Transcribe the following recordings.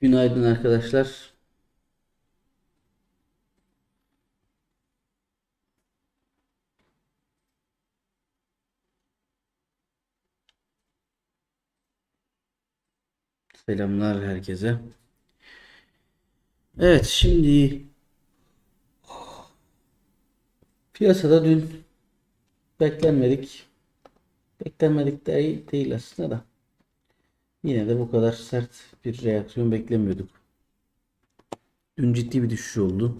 Günaydın arkadaşlar. Selamlar herkese. Evet, şimdi piyasada dün beklenmedik, beklenmedik de iyi değil aslında da yine de bu kadar sert bir reaksiyon beklemiyorduk. Dün ciddi bir düşüş oldu.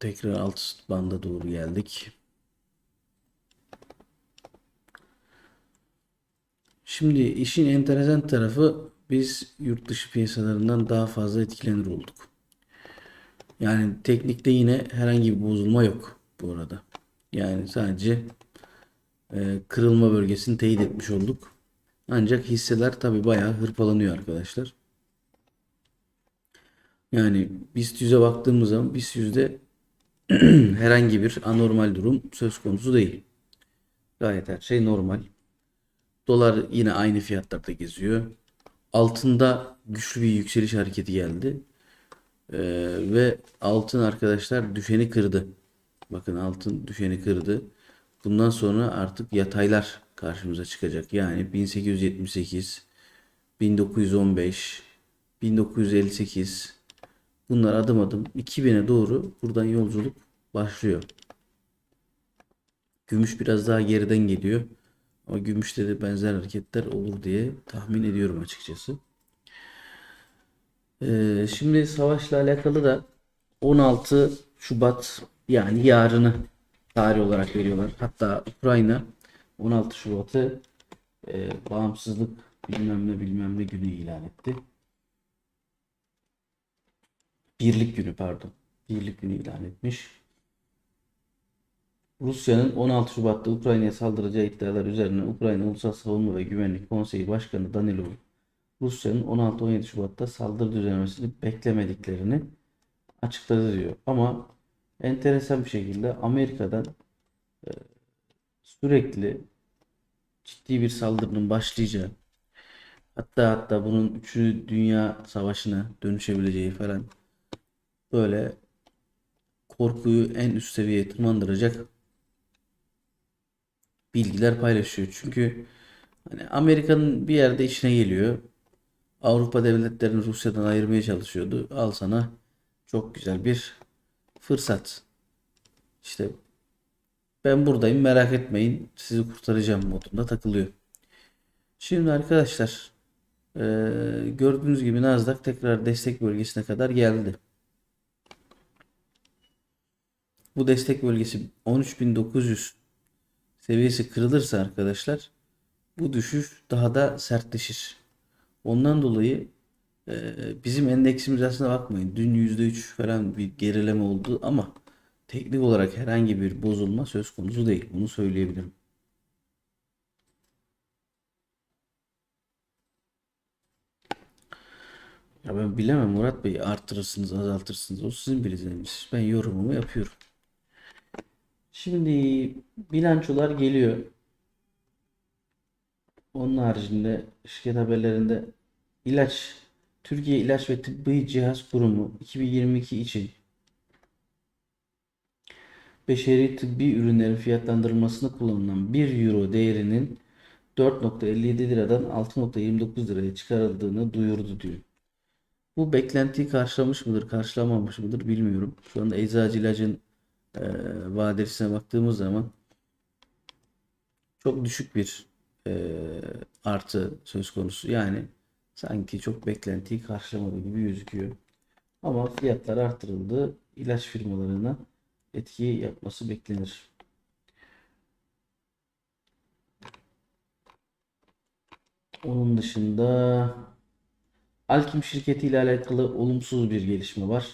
Tekrar alt banda doğru geldik. Şimdi işin enteresan tarafı biz yurt dışı piyasalarından daha fazla etkilenir olduk. Yani teknikte yine herhangi bir bozulma yok bu arada. Yani sadece kırılma bölgesini teyit etmiş olduk. Ancak hisseler tabi bayağı hırpalanıyor arkadaşlar. Yani BIST 100'e baktığımız zaman BIST 100'de herhangi bir anormal durum söz konusu değil. Gayet her şey normal. Dolar yine aynı fiyatlarda geziyor. Altında güçlü bir yükseliş hareketi geldi. Ee, ve altın arkadaşlar düşeni kırdı. Bakın altın düşeni kırdı. Bundan sonra artık yataylar karşımıza çıkacak. Yani 1878, 1915, 1958 bunlar adım adım 2000'e doğru buradan yolculuk başlıyor. Gümüş biraz daha geriden geliyor. Ama gümüşte de benzer hareketler olur diye tahmin ediyorum açıkçası. Ee, şimdi savaşla alakalı da 16 Şubat yani yarını tarih olarak veriyorlar. Hatta Ukrayna 16 Şubat'ı e, bağımsızlık bilmem ne bilmem ne günü ilan etti. Birlik günü pardon. Birlik günü ilan etmiş. Rusya'nın 16 Şubat'ta Ukrayna'ya saldıracağı iddialar üzerine Ukrayna Ulusal Savunma ve Güvenlik Konseyi Başkanı Danilov, Rusya'nın 16-17 Şubat'ta saldırı düzenlemesini beklemediklerini açıkladı diyor. Ama enteresan bir şekilde Amerika'dan e, sürekli ciddi bir saldırının başlayacağı hatta hatta bunun 3. Dünya Savaşı'na dönüşebileceği falan böyle korkuyu en üst seviyeye tırmandıracak bilgiler paylaşıyor. Çünkü hani Amerika'nın bir yerde işine geliyor. Avrupa devletlerini Rusya'dan ayırmaya çalışıyordu. Al sana çok güzel bir fırsat. İşte ben buradayım merak etmeyin sizi kurtaracağım modunda takılıyor. Şimdi arkadaşlar e, gördüğünüz gibi Nasdaq tekrar destek bölgesine kadar geldi. Bu destek bölgesi 13.900 seviyesi kırılırsa arkadaşlar bu düşüş daha da sertleşir. Ondan dolayı bizim endeksimiz aslında bakmayın dün %3 falan bir gerileme oldu ama teknik olarak herhangi bir bozulma söz konusu değil. Bunu söyleyebilirim. Ya ben bilemem Murat Bey artırırsınız azaltırsınız o sizin bileceğiniz. Ben yorumumu yapıyorum. Şimdi bilançolar geliyor. Onun haricinde şirket haberlerinde ilaç Türkiye İlaç ve Tıbbi Cihaz Kurumu 2022 için beşeri tıbbi ürünlerin fiyatlandırılmasında kullanılan 1 euro değerinin 4.57 liradan 6.29 liraya çıkarıldığını duyurdu diyor. Bu beklentiyi karşılamış mıdır, karşılamamış mıdır bilmiyorum. Şu anda eczacı ilacın e, vadesine baktığımız zaman çok düşük bir e, artı söz konusu. Yani sanki çok beklentiyi karşılamadı gibi gözüküyor. Ama fiyatlar artırıldı. İlaç firmalarına etki yapması beklenir. Onun dışında Alkim şirketi ile alakalı olumsuz bir gelişme var.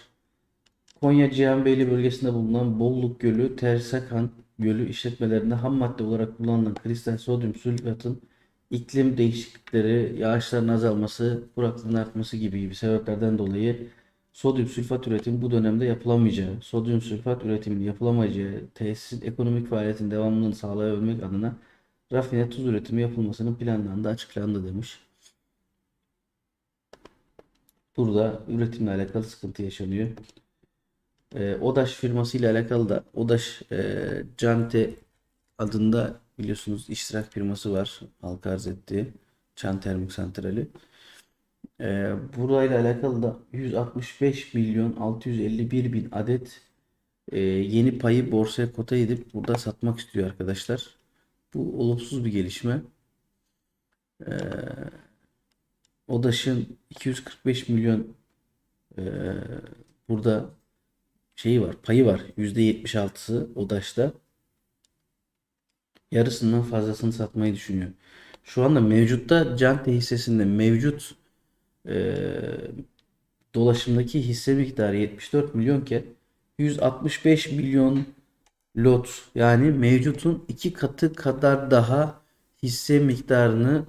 Konya Cihanbeyli bölgesinde bulunan Bolluk Gölü, Tersakan Gölü işletmelerinde ham madde olarak kullanılan kristal sodyum sülfatın iklim değişiklikleri, yağışların azalması, kuraklığın artması gibi gibi sebeplerden dolayı sodyum sülfat üretimi bu dönemde yapılamayacağı, sodyum sülfat üretiminin yapılamayacağı, tesisin ekonomik faaliyetin devamlılığını sağlayabilmek adına rafine tuz üretimi yapılmasının planlandığı açıklandı demiş. Burada üretimle alakalı sıkıntı yaşanıyor. Ee, Odaş firması ile alakalı da Odaş e, Cante adında biliyorsunuz iştirak firması var. Halka arz ettiği Çan Termik Santrali. Ee, burayla alakalı da 165 milyon 651 bin adet e, yeni payı borsaya kota edip burada satmak istiyor arkadaşlar. Bu olumsuz bir gelişme. Ee, Odaş'ın 245 milyon e, burada şeyi var, payı var. %76'sı Odaş'ta. Yarısından fazlasını satmayı düşünüyor. Şu anda mevcutta Cante hissesinde mevcut e, dolaşımdaki hisse miktarı 74 milyonken 165 milyon lot yani mevcutun iki katı kadar daha hisse miktarını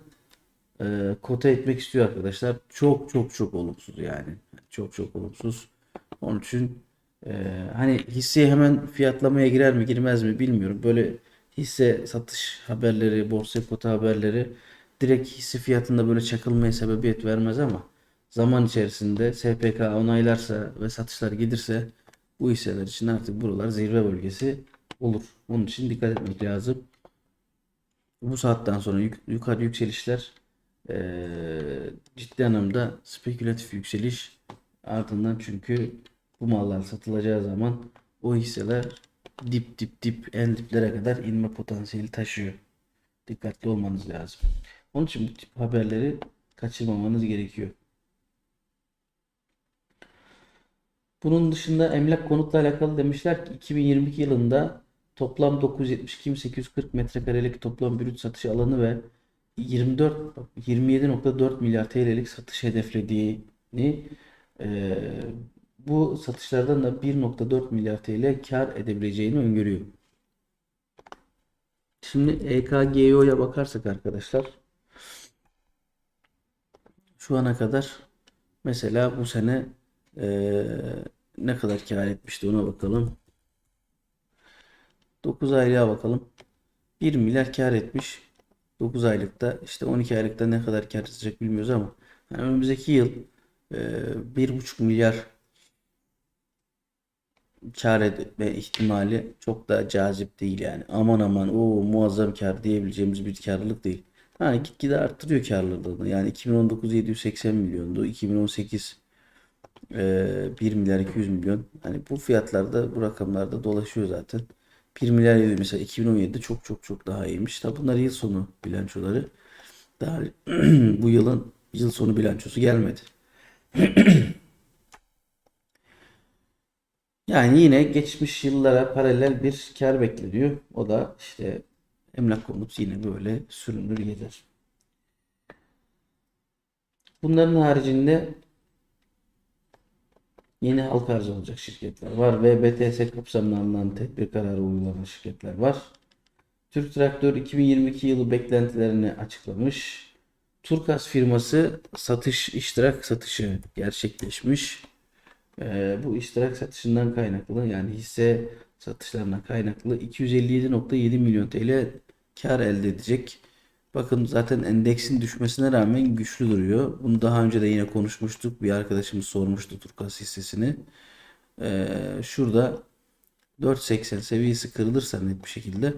e, kota etmek istiyor arkadaşlar. Çok çok çok olumsuz yani. Çok çok olumsuz. Onun için e, hani hisseye hemen fiyatlamaya girer mi girmez mi bilmiyorum. Böyle hisse satış haberleri, borsa kota haberleri direkt hisse fiyatında böyle çakılmaya sebebiyet vermez ama zaman içerisinde SPK onaylarsa ve satışlar gelirse bu hisseler için artık buralar zirve bölgesi olur. Onun için dikkat etmek lazım. Bu saatten sonra yuk- yukarı yükselişler eee, ciddi anlamda spekülatif yükseliş ardından çünkü bu mallar satılacağı zaman o hisseler dip dip dip en diplere kadar inme potansiyeli taşıyor. Dikkatli olmanız lazım. Onun için bu tip haberleri kaçırmamanız gerekiyor. Bunun dışında emlak konutla alakalı demişler ki 2022 yılında toplam 972.840 metrekarelik toplam brüt satış alanı ve 24 bak, 27.4 milyar TL'lik satış hedeflediğini e, bu satışlardan da 1.4 milyar TL kar edebileceğini öngörüyor. Şimdi E EKGO'ya bakarsak arkadaşlar şu ana kadar mesela bu sene eee, ne kadar kar etmişti ona bakalım. 9 aylığa bakalım. 1 milyar kar etmiş. 9 aylıkta işte 12 aylıkta ne kadar kar edecek bilmiyoruz ama yani önümüzdeki yıl eee 1,5 milyar kar etme ihtimali çok da cazip değil yani. Aman aman o muazzam kar diyebileceğimiz bir karlılık değil. Ha gitgide arttırıyor karlılığını. Yani 2019 780 milyondu. 2018 e, 1 milyar 200 milyon. Hani bu fiyatlarda bu rakamlarda dolaşıyor zaten. 1 milyar yedi mesela 2017'de çok çok çok daha iyiymiş. Tabi bunlar yıl sonu bilançoları. Daha bu yılın yıl sonu bilançosu gelmedi. Yani yine geçmiş yıllara paralel bir kar bekleniyor. O da işte emlak konut yine böyle sürünür gider. Bunların haricinde yeni halka arz olacak şirketler var. VBTS kapsamında alınan tedbir kararı uygulanan şirketler var. Türk Traktör 2022 yılı beklentilerini açıklamış. Turkas firması satış iştirak satışı gerçekleşmiş. Ee, bu iştirak satışından kaynaklı yani hisse satışlarından kaynaklı 257.7 milyon TL kar elde edecek. Bakın zaten endeksin düşmesine rağmen güçlü duruyor. Bunu daha önce de yine konuşmuştuk. Bir arkadaşımız sormuştu Turkas hissesini. Ee, şurada 4.80 seviyesi kırılırsa net bir şekilde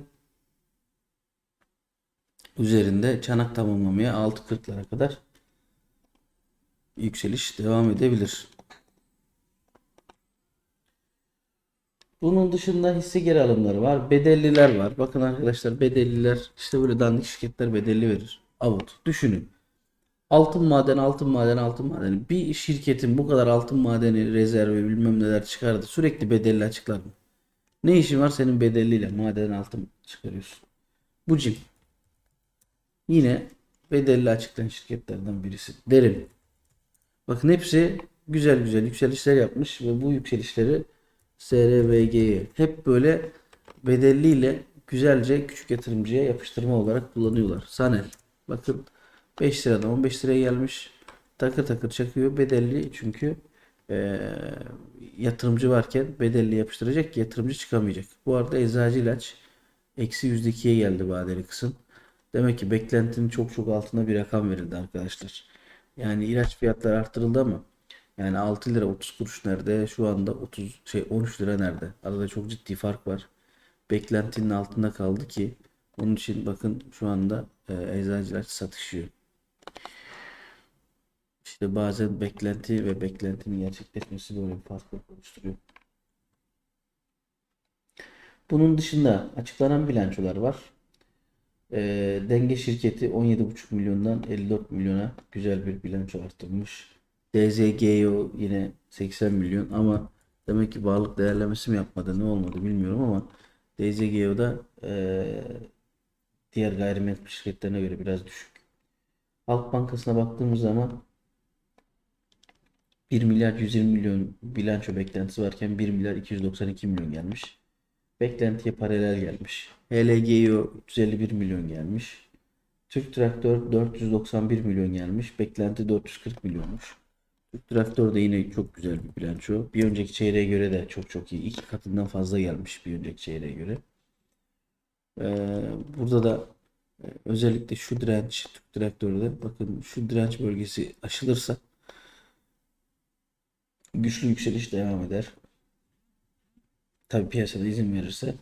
üzerinde çanak tamamlamaya 6.40'lara kadar yükseliş devam edebilir. Bunun dışında hisse geri alımları var. Bedelliler var. Bakın arkadaşlar bedelliler işte böyle dandik şirketler bedelli verir. Avut. Düşünün. Altın maden, altın maden, altın madeni. Bir şirketin bu kadar altın madeni, rezervi bilmem neler çıkardı. Sürekli bedelli açıklar mı? Ne işin var senin bedelliyle maden altın çıkarıyorsun? Bu cim. Yine bedelli açıklayan şirketlerden birisi. Derim. Bakın hepsi güzel güzel yükselişler yapmış ve bu yükselişleri SRVG'yi hep böyle bedelliyle güzelce küçük yatırımcıya yapıştırma olarak kullanıyorlar. Sanel. Bakın 5 liradan 15 liraya gelmiş. Takır takır çakıyor. Bedelli çünkü eee, yatırımcı varken bedelli yapıştıracak yatırımcı çıkamayacak. Bu arada eczacı ilaç eksi %2'ye geldi vadeli kısım. Demek ki beklentinin çok çok altında bir rakam verildi arkadaşlar. Yani ilaç fiyatları arttırıldı ama yani 6 lira 30 kuruş nerede? Şu anda 30 şey 13 lira nerede? Arada çok ciddi fark var. Beklentinin altında kaldı ki onun için bakın şu anda e, eczacılar satışıyor. İşte bazen beklenti ve beklentinin gerçekleşmesi böyle bir farklılık oluşturuyor. Bunun dışında açıklanan bilançolar var. Ee, Denge şirketi 17,5 milyondan 54 milyona güzel bir bilanço arttırmış. DZGO yine 80 milyon ama demek ki varlık değerlemesi mi yapmadı ne olmadı bilmiyorum ama DZGO'da ee, diğer gayrimenkul şirketlerine göre biraz düşük. Halk Bankası'na baktığımız zaman 1 milyar 120 milyon bilanço beklentisi varken 1 milyar 292 milyon gelmiş. Beklentiye paralel gelmiş. HLGO 351 milyon gelmiş. Türk Traktör 491 milyon gelmiş. Beklenti 440 milyonmuş. Türk Traktör de yine çok güzel bir bilanço. Bir önceki çeyreğe göre de çok çok iyi. İki katından fazla gelmiş bir önceki çeyreğe göre. Ee, burada da e, özellikle şu direnç Türk Traktör'de bakın şu direnç bölgesi aşılırsa güçlü yükseliş devam eder. Tabi piyasada izin verirse.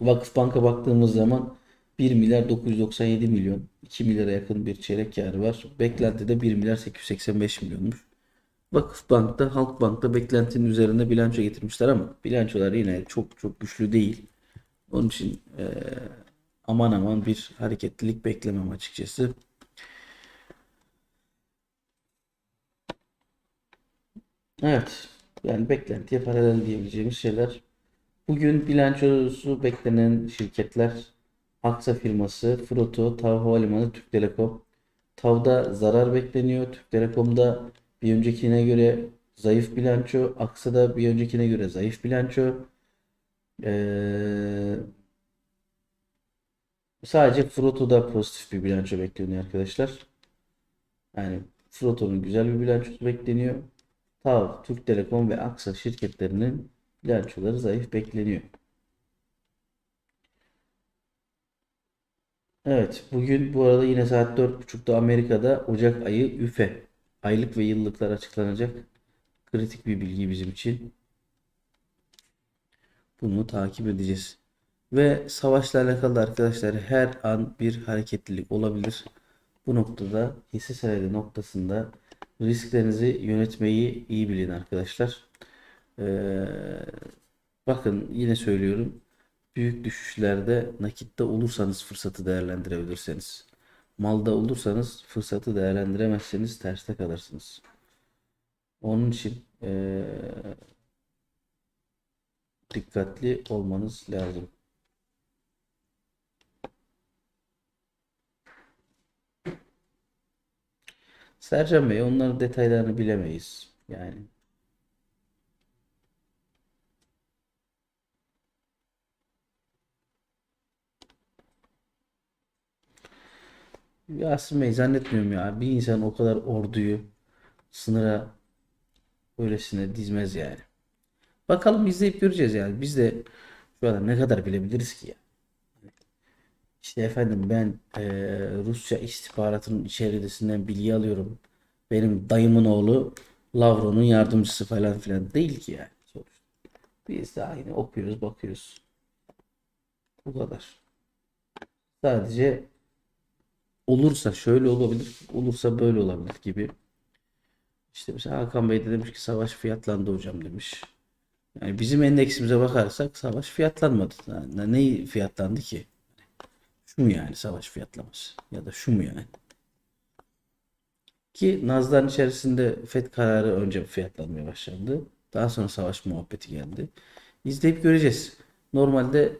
Vakıfbank'a baktığımız zaman 1 milyar 997 milyon 2 milyara yakın bir çeyrek karı var. Beklentide 1 milyar 885 milyonmuş. Vakıfbank'ta Halkbank'ta beklentinin üzerinde bilanço getirmişler ama bilançolar yine çok çok güçlü değil. Onun için eee, aman aman bir hareketlilik beklemem açıkçası. Evet. Yani beklentiye paralel diyebileceğimiz şeyler. Bugün bilançosu beklenen şirketler Aksa firması, Froto, TAV Havalimanı, Türk Telekom. TAV'da zarar bekleniyor. Türk Telekom'da bir öncekine göre zayıf bilanço. Aksa'da bir öncekine göre zayıf bilanço. Ee, sadece Froto'da pozitif bir bilanço bekleniyor arkadaşlar. Yani Froto'nun güzel bir bilançosu bekleniyor. TAV, Türk Telekom ve Aksa şirketlerinin bilançoları zayıf bekleniyor. Evet, bugün bu arada yine saat 4.30'da Amerika'da Ocak ayı üfe aylık ve yıllıklar açıklanacak. Kritik bir bilgi bizim için. Bunu takip edeceğiz. Ve savaşla alakalı da arkadaşlar her an bir hareketlilik olabilir. Bu noktada hisse senedi noktasında risklerinizi yönetmeyi iyi bilin arkadaşlar. Ee, bakın yine söylüyorum. Büyük düşüşlerde nakitte olursanız fırsatı değerlendirebilirsiniz. Malda olursanız fırsatı değerlendiremezseniz terste kalırsınız. Onun için ee, dikkatli olmanız lazım. Sercan Bey onların detaylarını bilemeyiz. Yani Yasin Bey zannetmiyorum ya. Bir insan o kadar orduyu sınıra öylesine dizmez yani. Bakalım izleyip göreceğiz yani. Biz de şu anda ne kadar bilebiliriz ki ya. İşte efendim ben eee, Rusya istihbaratının içerisinden bilgi alıyorum. Benim dayımın oğlu Lavro'nun yardımcısı falan filan değil ki yani. Biz de aynı okuyoruz bakıyoruz. Bu kadar. Sadece olursa şöyle olabilir, olursa böyle olabilir gibi. İşte mesela Hakan Bey de demiş ki savaş fiyatlandı hocam demiş. Yani bizim endeksimize bakarsak savaş fiyatlanmadı. Yani ne fiyatlandı ki? Şu mu yani savaş fiyatlaması? Ya da şu mu yani? Ki Naz'ların içerisinde FED kararı önce fiyatlanmaya başlandı. Daha sonra savaş muhabbeti geldi. İzleyip göreceğiz. Normalde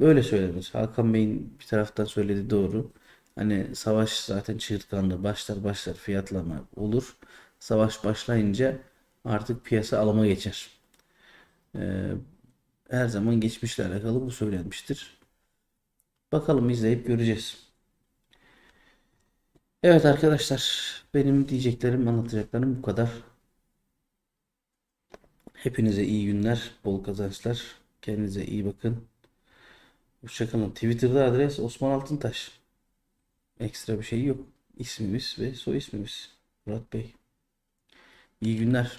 böyle söylenir. Hakan Bey'in bir taraftan söylediği doğru. Hani savaş zaten çığırtkanlı başlar başlar fiyatlama olur. Savaş başlayınca artık piyasa alıma geçer. Ee, her zaman geçmişle alakalı bu söylenmiştir. Bakalım izleyip göreceğiz. Evet arkadaşlar, benim diyeceklerim, anlatacaklarım bu kadar. Hepinize iyi günler, bol kazançlar. Kendinize iyi bakın. Hoşçakalın. Twitter'da adres Osman Altıntaş. Ekstra bir şey yok. İsmimiz ve soy ismimiz. Murat Bey. İyi günler.